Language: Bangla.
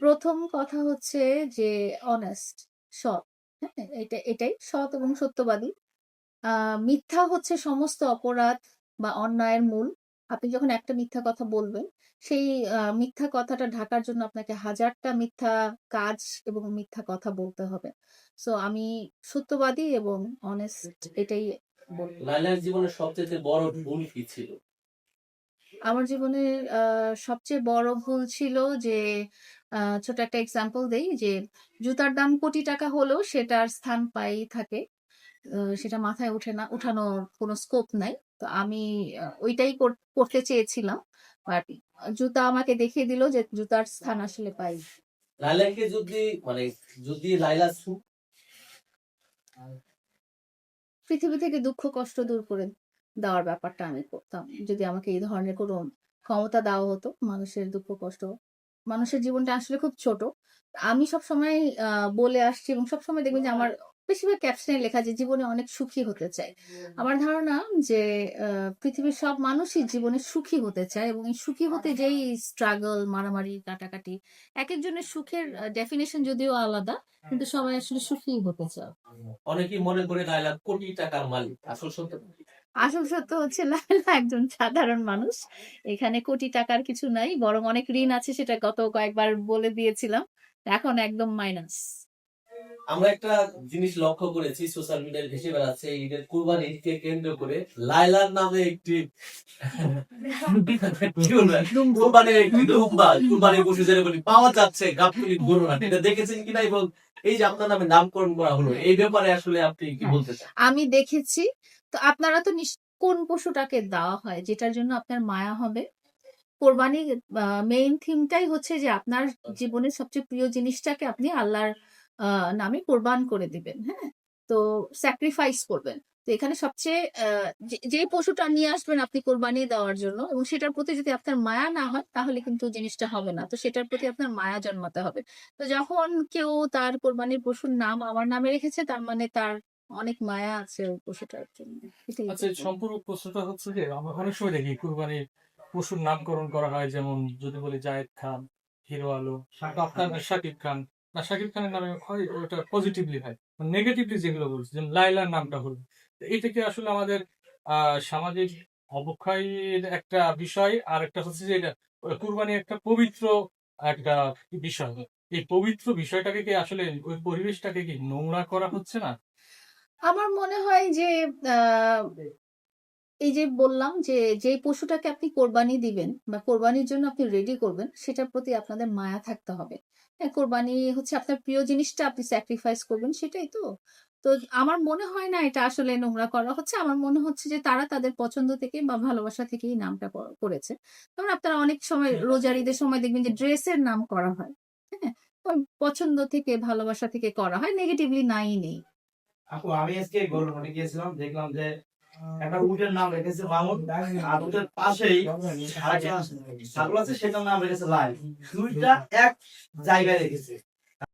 প্রথম কথা হচ্ছে যে অনেস্ট, সৎ। হ্যাঁ? এটা এটাই সৎ এবং সত্যবাদী। মিথ্যা হচ্ছে সমস্ত অপরাধ বা অন্যায়ের মূল। আপনি যখন একটা মিথ্যা কথা বলবেন, সেই মিথ্যা কথাটা ঢাকার জন্য আপনাকে হাজারটা মিথ্যা কাজ এবং মিথ্যা কথা বলতে হবে। সো আমি সত্যবাদী এবং অনেস্ট এটাই। লায়লার জীবনের সবচাইতে বড় ভুল কি ছিল? আমার জীবনের সবচেয়ে বড় ভুল ছিল যে ছোট একটা এক্সাম্পল দেই যে জুতার দাম কোটি টাকা হলেও সেটার স্থান পায়ই থাকে। সেটা মাথায় ওঠে না, উঠানোর কোনো স্কোপ নাই। তো আমি ওইটাই কর করতে চেয়েছিলাম। বাট জুতা আমাকে দেখিয়ে দিল যে জুতার স্থান আসলে পাই। লায়লাকে যদি মানে যদি লায়লা সু পৃথিবী থেকে দুঃখ কষ্ট দূর করে দেওয়ার ব্যাপারটা আমি করতাম। যদি আমাকে এই ধরনের কোনো ক্ষমতা দেওয়া হতো, মানুষের দুঃখ কষ্ট মানুষের জীবনটা আসলে খুব ছোট। আমি সবসময় বলে আসছি এবং সবসময় দেখবেন যে আমার বেশিরভাগ ক্যাপশনে লেখা যে জীবনে অনেক সুখী হতে চাই। আমার ধারণা যে পৃথিবীর সব মানুষই জীবনে সুখী হতে চায় এবং সুখী হতে যেই স্ট্রাগল, মারামারি, কাটাকাটি এক একজনের সুখের ডেফিনেশন যদিও আলাদা, কিন্তু সবাই আসলে সুখী হতে চায়। অনেকেই মনে করে লায়লা কোটি টাকার মালিক। আসল সত্য? আসল সত্য হচ্ছে লায়লা একজন সাধারণ মানুষ। এখানে কোটি টাকার কিছু নাই। বরং অনেক ঋণ আছে, সেটা গত কয়েকবার বলে দিয়েছিলাম। এখন একদম মাইনাস। আমরা একটা জিনিস লক্ষ্য করেছি সোশ্যাল মিডিয়ায় ভেসে বেড়াচ্ছে ঈদের কুরবানি ঈদকে কেন্দ্র করে লায়লার নামে একটি? কুরবানির একটি দুম্বা কুরবানির পশু যেরকম পাওয়া যাচ্ছে গাবতলী গরুহাট এটা দেখেছেন কিনা এবং এই যে আপনার নামে নামকরণ করা হলো এই ব্যাপারে আসলে আপনি কি বলতে চান? আমি দেখেছি। তো আপনারা তো কোন পশুটাকে দেওয়া হয় যেটার জন্য আপনার মায়া হবে? কোরবানির আ মেইন থিমটাই হচ্ছে যে আপনার জীবনের সবচেয়ে প্রিয় জিনিসটাকে আপনি আল্লাহর নামে কোরবান করে দিবেন। হ্যাঁ? তো স্যাক্রিফাইস করবেন। তো এখানে সবচেয়ে যে পশুটা নিয়ে আসবেন আপনি কোরবানি দেওয়ার জন্য এবং সেটার প্রতি যদি আপনার মায়া না হয় তাহলে কিন্তু জিনিসটা হবে না। তো সেটার প্রতি আপনার মায়া জন্মাতে হবে। তো যখন কেউ তার কোরবানির পশুর নাম আমার নামে রেখেছে তার মানে তার অনেক মায়া আছে ওই পশুটার জন্য। আচ্ছা সম্পূর্ণ প্রশ্নটা হচ্ছে যে আমরা অনেক সময় দেখি কুরবানির পশুর নামকরণ করা হয় যেমন যদি বলি জায়েদ খান, হিরো আলম, তো আপনার শাকিব খান না, শাকিব খানের নামে হয়, ওটা পজিটিভলি হয়। নেগেটিভলি যেগুলো বলছি, যেমন লাইলার নামটা হলো। এটা কি আসলে আমাদের সামাজিক অবক্ষয়ের একটা বিষয় আর একটা হচ্ছে যে এটা কুরবানি একটা পবিত্র একটা বিষয়। এই পবিত্র বিষয়টাকে কি আসলে ওই পরিবেশটাকে কি নোংরা করা হচ্ছে না? আমার মনে হয় যে এই যে বললাম যে, যেই পশুটাকে আপনি কোরবানি দিবেন বা কোরবানির জন্য আপনি রেডি করবেন সেটার প্রতি আপনাদের মায়া থাকতে হবে। হ্যাঁ, কোরবানি হচ্ছে আপনার প্রিয় জিনিসটা আপনি স্যাক্রিফাইস করবেন সেটাই তো? তো আমার মনে হয় না এটা আসলে নোংরা করা হচ্ছে। আমার মনে হচ্ছে যে তারা তাদের পছন্দ থেকে বা ভালোবাসা থেকেই নামটা করেছে। যেমন আপনারা অনেক সময় রোজার ঈদের সময় দেখবেন যে ড্রেসের নাম করা হয়। হ্যাঁ? পছন্দ থেকে ভালোবাসা থেকে করা হয়। নেগেটিভলি নাই নেই। আপু আমি আজকে গরুর হাটে গিয়েছিলাম দেখলাম যে একটা উটের নাম রেখেছে মামুন। আর উটের পাশেই ছাগল আছে সেটার নাম রেখেছে লাল দুইটা এক জায়গায় রেখেছে।